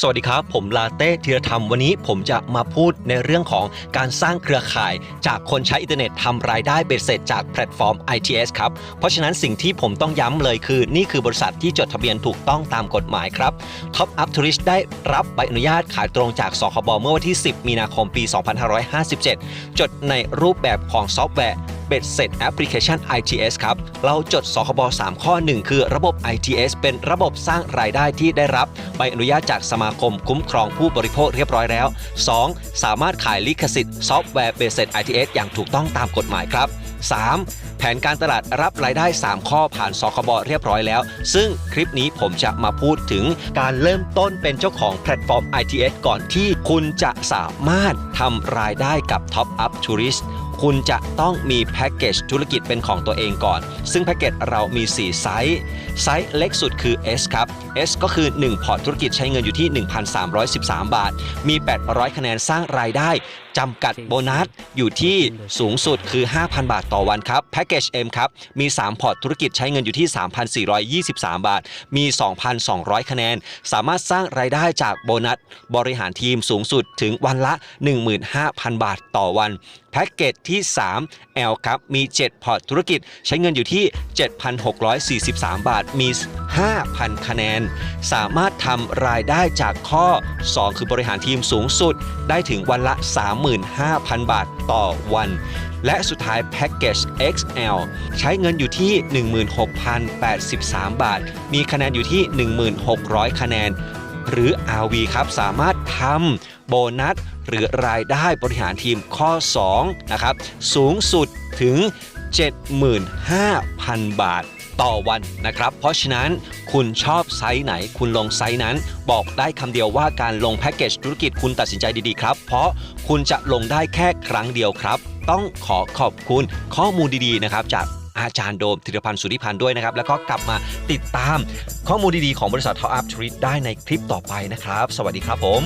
สวัสดีครับ ผมลาเต้ธีรธรรมวันนี้ผมจะมาพูดในเรื่องของการสร้างเครือข่าย จากคนใช้อินเทอร์เน็ตทำรายได้เบ็ดเสร็จจากแพลตฟอร์ม ITS ครับ เพราะฉะนั้นสิ่งที่ผมต้องย้ำเลยคือ นี่คือบริษัทที่จดทะเบียนถูกต้องตามกฎหมายครับ Top Up Tourist ได้รับใบอนุญาตขายตรงจากสคบเมื่อวันที่ 10 มีนาคมปี 2557 จดในรูปแบบของซอฟต์แวร์ เบ็ดเสร็จแอปพลิเคชัน ITS ครับ เราจดสคบ 3 ข้อ 1 คือระบบ ITS เป็นระบบสร้างรายได้ที่ได้รับใบอนุญาตจากสมาคมคุ้มครองผู้บริโภคเรียบร้อยแล้ว 2. สามารถขายลิขสิทธิ์ซอฟต์แวร์เบ็ดเสร็จ ITS อย่างถูกต้องตามกฎหมายครับ 3. แผนการตลาดรับรายได้ 3 ข้อผ่านสคบเรียบร้อยแล้ว ซึ่งคลิปนี้ผมจะมาพูดถึงการเริ่มต้นเป็นเจ้าของแพลตฟอร์ม ITS ก่อนที่คุณจะสามารถทำรายได้กับ Top Up Tourist คุณจะต้องมีแพ็กเกจธุรกิจเป็นของตัวเองก่อน ซึ่งแพ็กเกจเรามี 4 ไซส์ ไซส์เล็กสุดคือ S ครับ S ก็คือ 1 พอร์ตธุรกิจใช้เงินอยู่ที่ 1,313 บาท มี 800 คะแนนสร้างรายได้จำกัดโบนัสอยู่ที่สูงสุดคือ 5,000 บาทต่อวันครับแพ็กเกจ M ครับ มี 3 พอร์ตธุรกิจใช้เงินอยู่ที่ 3,423 บาท มี 2,200 คะแนน สามารถสร้างรายได้จากโบนัส บริหารทีมสูงสุดถึงวันละ 15,000 บาทต่อวันแพ็กเกจที่ 3 L ครับ มี 7 พอร์ตธุรกิจ ใช้เงินอยู่ที่ 7,643 บาท มี 5,000 คะแนน สามารถทำรายได้จากข้อ 2 คือบริหารทีมสูงสุด ได้ถึงวันละ 35,000 บาทต่อวันและสุดท้ายแพ็กเกจ XL ใช้เงินอยู่ที่ 16,083 บาท มีคะแนนอยู่ที่ 1,600คะแนน หรือ RV ครับสามารถทำโบนัส หรือรายได้บริหารทีมข้อ2นะครับสูงสุดถึง 75,000 บาทต่อวันนะครับ เพราะฉะนั้นคุณชอบไซส์ไหน คุณลงไซส์นั้น บอกได้คำเดียวว่าการลงแพ็กเกจธุรกิจคุณตัดสินใจดีๆครับ เพราะคุณจะลงได้แค่ครั้งเดียวครับ ต้องขอขอบคุณข้อมูลดีๆนะครับจาก อาจารย์โดมธิรพันธ์สุริพันธ์ด้วยนะครับ แล้วก็กลับมาติดตามข้อมูลดีๆของบริษัท Top Up Treat ได้ในคลิปต่อไปนะครับ สวัสดีครับผม